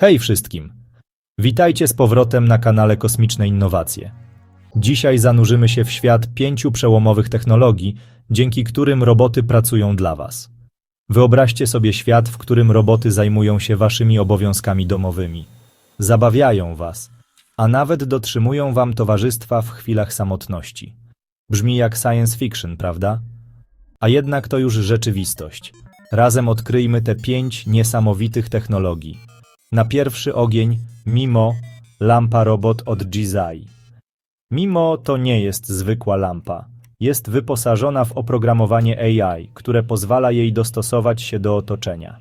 Hej wszystkim! Witajcie z powrotem na kanale Kosmiczne Innowacje. Dzisiaj zanurzymy się w świat pięciu przełomowych technologii, dzięki którym roboty pracują dla Was. Wyobraźcie sobie świat, w którym roboty zajmują się Waszymi obowiązkami domowymi. Zabawiają Was, a nawet dotrzymują Wam towarzystwa w chwilach samotności. Brzmi jak science fiction, prawda? A jednak to już rzeczywistość. Razem odkryjmy te pięć niesamowitych technologii. Na pierwszy ogień Mimo, lampa robot od Gizai. Mimo to nie jest zwykła lampa. Jest wyposażona w oprogramowanie AI, które pozwala jej dostosować się do otoczenia.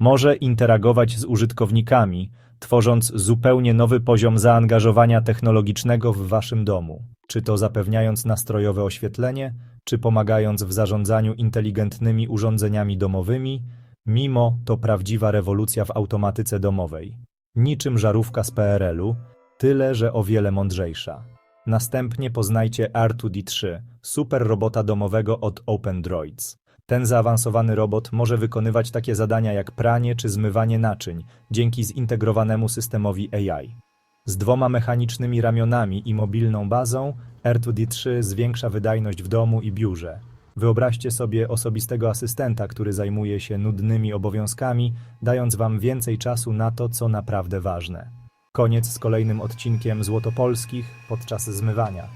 Może interagować z użytkownikami, tworząc zupełnie nowy poziom zaangażowania technologicznego w waszym domu, czy to zapewniając nastrojowe oświetlenie, czy pomagając w zarządzaniu inteligentnymi urządzeniami domowymi, mimo to prawdziwa rewolucja w automatyce domowej. Niczym żarówka z PRL-u, tyle że o wiele mądrzejsza. Następnie poznajcie R2D3, super robota domowego od OpenDroids. Ten zaawansowany robot może wykonywać takie zadania jak pranie czy zmywanie naczyń dzięki zintegrowanemu systemowi AI. Z dwoma mechanicznymi ramionami i mobilną bazą, R2D3 zwiększa wydajność w domu i biurze. Wyobraźcie sobie osobistego asystenta, który zajmuje się nudnymi obowiązkami, dając Wam więcej czasu na to, co naprawdę ważne. Koniec z kolejnym odcinkiem Złotopolskich podczas zmywania.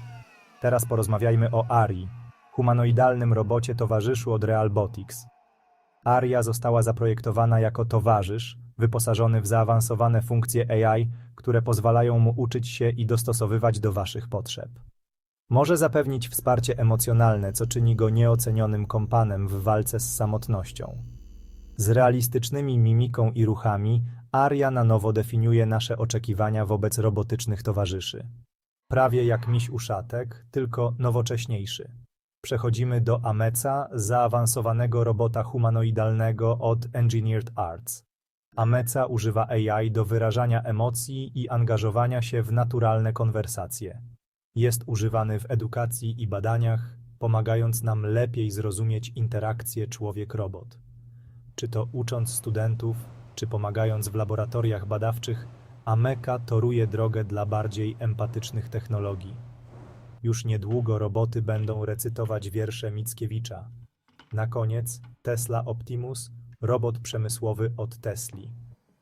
Teraz porozmawiajmy o Ari, humanoidalnym robocie towarzyszu od Realbotics. Aria została zaprojektowana jako towarzysz, wyposażony w zaawansowane funkcje AI, które pozwalają mu uczyć się i dostosowywać do Waszych potrzeb. Może zapewnić wsparcie emocjonalne, co czyni go nieocenionym kompanem w walce z samotnością. Z realistycznymi mimiką i ruchami, Aria na nowo definiuje nasze oczekiwania wobec robotycznych towarzyszy. Prawie jak miś uszatek, tylko nowocześniejszy. Przechodzimy do Ameca, zaawansowanego robota humanoidalnego od Engineered Arts. Ameca używa AI do wyrażania emocji i angażowania się w naturalne konwersacje. Jest używany w edukacji i badaniach, pomagając nam lepiej zrozumieć interakcję człowiek-robot. Czy to ucząc studentów, czy pomagając w laboratoriach badawczych, Ameka toruje drogę dla bardziej empatycznych technologii. Już niedługo roboty będą recytować wiersze Mickiewicza. Na koniec Tesla Optimus, robot przemysłowy od Tesli.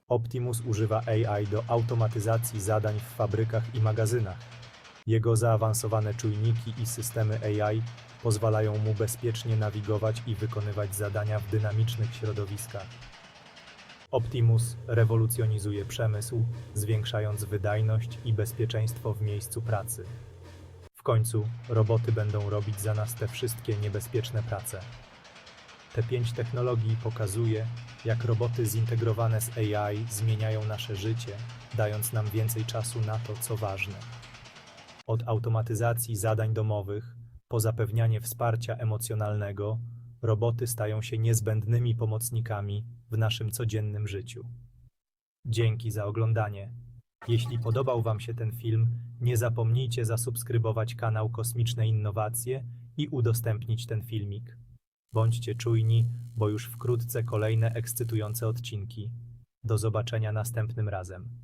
Optimus używa AI do automatyzacji zadań w fabrykach i magazynach. Jego zaawansowane czujniki i systemy AI pozwalają mu bezpiecznie nawigować i wykonywać zadania w dynamicznych środowiskach. Optimus rewolucjonizuje przemysł, zwiększając wydajność i bezpieczeństwo w miejscu pracy. W końcu roboty będą robić za nas te wszystkie niebezpieczne prace. Te pięć technologii pokazuje, jak roboty zintegrowane z AI zmieniają nasze życie, dając nam więcej czasu na to, co ważne. Od automatyzacji zadań domowych po zapewnianie wsparcia emocjonalnego, roboty stają się niezbędnymi pomocnikami w naszym codziennym życiu. Dzięki za oglądanie. Jeśli podobał Wam się ten film, nie zapomnijcie zasubskrybować kanał Kosmiczne Innowacje i udostępnić ten filmik. Bądźcie czujni, bo już wkrótce kolejne ekscytujące odcinki. Do zobaczenia następnym razem.